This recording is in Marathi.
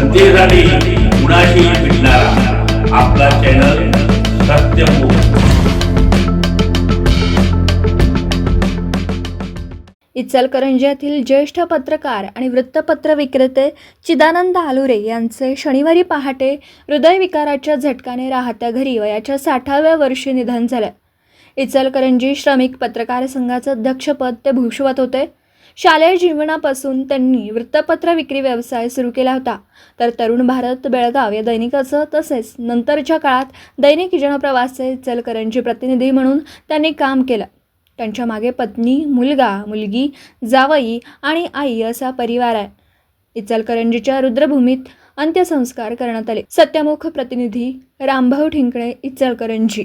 जनतेसाठी कुणाशी भेटणारा. आपला चॅनल इचलकरंजीतील ज्येष्ठ पत्रकार आणि वृत्तपत्र विक्रेते चिदानंद आलुरे यांचे शनिवारी पहाटे हृदयविकाराच्या झटकाने राहत्या घरी वयाच्या साठाव्या वर्षी निधन झालं. इचलकरंजी श्रमिक पत्रकार संघाचं अध्यक्षपद ते भूषवत होते. शालेय जीवनापासून त्यांनी वृत्तपत्र विक्री व्यवसाय सुरू केला होता. तर तरुण भारत बेळगाव या दैनिकाचं तसेच नंतरच्या काळात दैनिक जनप्रवासचे इचलकरंजी प्रतिनिधी म्हणून त्यांनी काम केलं. त्यांच्या मागे पत्नी मुलगा मुलगी जावई आणि आई असा परिवार आहे. इचलकरंजीच्या रुद्रभूमीत अंत्यसंस्कार करण्यात आले. सत्यमुख प्रतिनिधी रामभाऊ ठिंकणे इचलकरंजी.